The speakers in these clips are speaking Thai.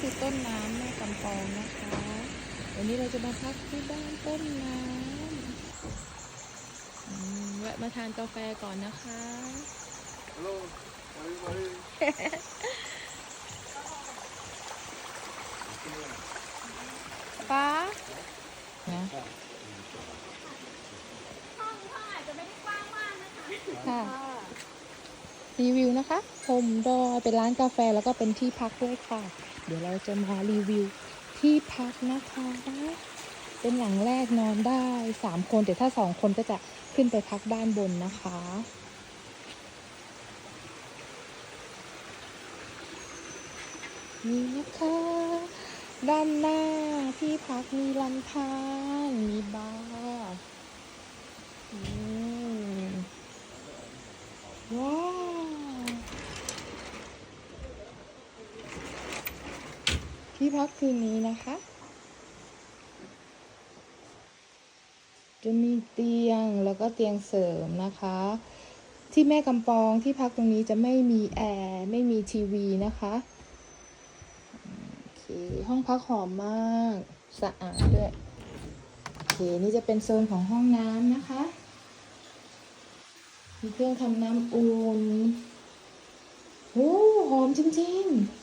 คือต้นน้ำแม่กำปองนะคะ วันนี้เราจะมาพักที่บ้านต้นน้ำอืมแวะมาทานกาแฟก่อนนะคะ Hello, everybody. ป้านะห้องห้องอาจจะไม่ได้กว้างมากนะคะค่ะ รีวิวนะคะผมดอยเป็นร้านกาแฟแล้วก็เป็นที่พักด้วยค่ะ เดี๋ยวเราจะมารีวิวที่พักนะคะ เป็นหลังแรกนอนได้สามคนแต่ถ้าสองคนก็จะขึ้นไปพักด้านบนนะคะนี่นะคะ ด้านหน้าที่พักมีลำธารมีบาร์อืมว้าว ที่พักคืนนี้นะคะ จะมีเตียงแล้วก็เตียงเสริมนะคะ ที่แม่กำปองที่พักตรงนี้จะไม่มีแอร์ไม่มีทีวีนะคะโอเคห้องพักหอมมากสะอาดด้วยโอเคนี่จะเป็นโซนของห้องน้ำนะคะ มีเครื่องทำน้ำอุ่นโอ้หอมจริงๆ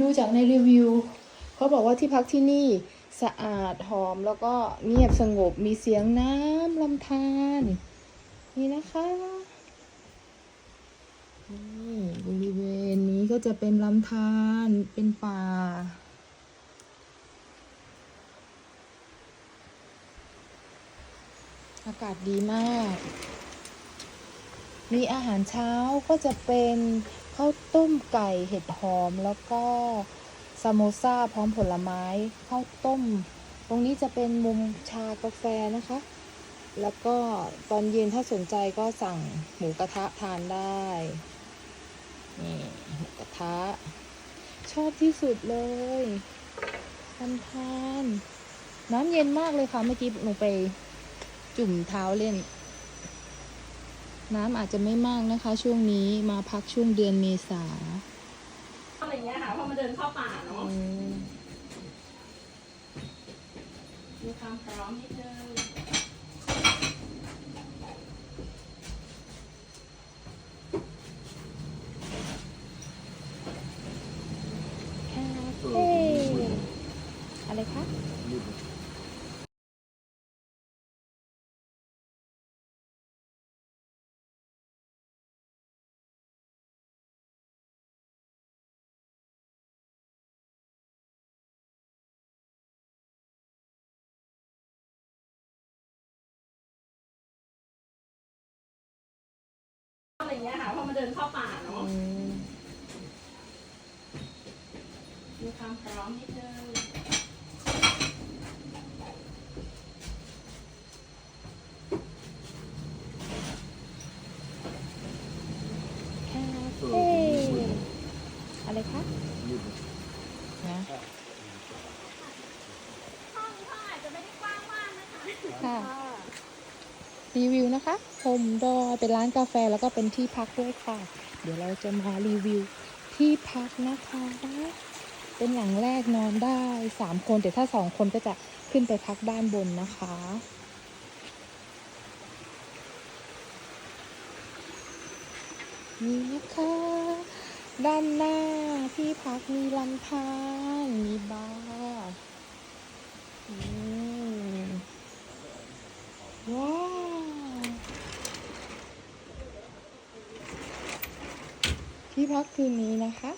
ดูจากในรีวิวเขาบอกว่าที่พักที่นี่สะอาดหอมแล้วก็เงียบสงบมีเสียงน้ำลำธารนี่นะคะนี่บริเวณนี้ก็จะเป็นลำธารเป็นป่าอากาศดีมาก มีอาหารเช้าก็จะเป็น ข้าวต้มไก่เห็ดหอมแล้วก็ซามโมซาพร้อมผลไม้ข้าวต้ม ตรงนี้จะเป็นมุมชากาแฟนะคะ แล้วก็ตอนเย็นถ้าสนใจก็สั่งหมูกระทะทานได้นี่หมูกระทะ ชอบที่สุดเลยทานทาน น้ำเย็นมากเลยค่ะ เมื่อกี้หนูไปจุ่มเท้าเล่น น้ำอาจจะไม่มากนะคะ ช่วงนี้มาพักช่วงเดือนเมษาอะไรเงี้ยค่ะพอมาเดินเข้าป่าเนาะอืมมีความพร้อมนิดนึงคาเฟ่อะไรคะ อะไรเงี้ยค่ะพอมาเดินเข้าป่าเนาะอืมมีความพร้อมนิดนึงคาเฟ่อะไรคะนะห้องห้องอาจจะไม่ได้กว้างมากนะคะ ค่ะ รีวิวนะคะผมดอยเป็นร้านกาแฟแล้วก็เป็นที่พักด้วยค่ะ เดี๋ยวเราจะมารีวิวที่พักนะคะเป็นหลังแรกนอนได้สามคน แต่ถ้าสองคนก็จะขึ้นไปพักด้านบนนะคะ นี่นะคะ ด้านหน้าที่พักมีลำธารมีบาร์อืมว้าว ที่ พักคืนนี้นะคะ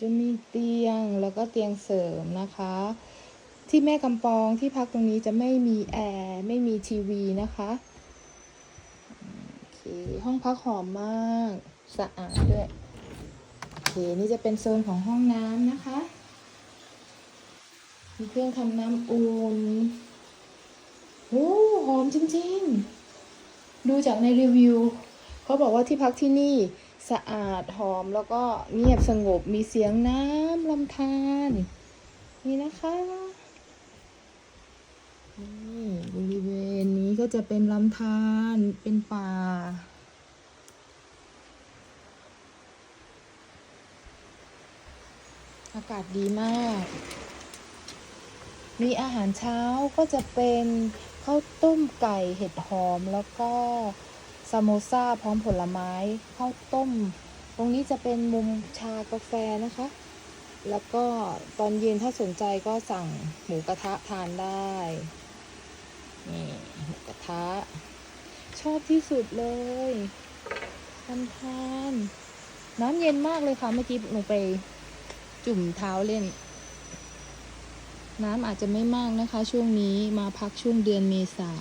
จะมีเตียงแล้วก็เตียงเสริมนะคะ ที่แม่กำปองที่พักตรงนี้จะไม่มีแอร์ไม่มีทีวีนะคะโอเคห้องพักหอมมากสะอาดด้วยโอเคนี่จะเป็นโซนของห้องน้ำนะคะ มีเครื่องทำน้ำอุ่นโอ้หอมจริง ๆ ดูจากในรีวิวเขาบอกว่าที่พักที่นี่สะอาดหอมแล้วก็เงียบสงบมีเสียงน้ำลำธารนี่นะคะนี่บริเวณนี้ก็จะเป็นลำธารเป็นป่าอากาศดีมาก มีอาหารเช้าก็จะเป็น ข้าวต้มไก่เห็ดหอมแล้วก็ซามโมซาพร้อมผลไม้ข้าวต้ม ตรงนี้จะเป็นมุมชากาแฟนะคะ แล้วก็ตอนเย็นถ้าสนใจก็สั่งหมูกระทะทานได้นี่หมูกระทะ ชอบที่สุดเลยทานทาน น้ำเย็นมากเลยค่ะ เมื่อกี้หนูไปจุ่มเท้าเล่น น้ำอาจจะไม่มากนะคะ ช่วงนี้มาพักช่วงเดือนเมษา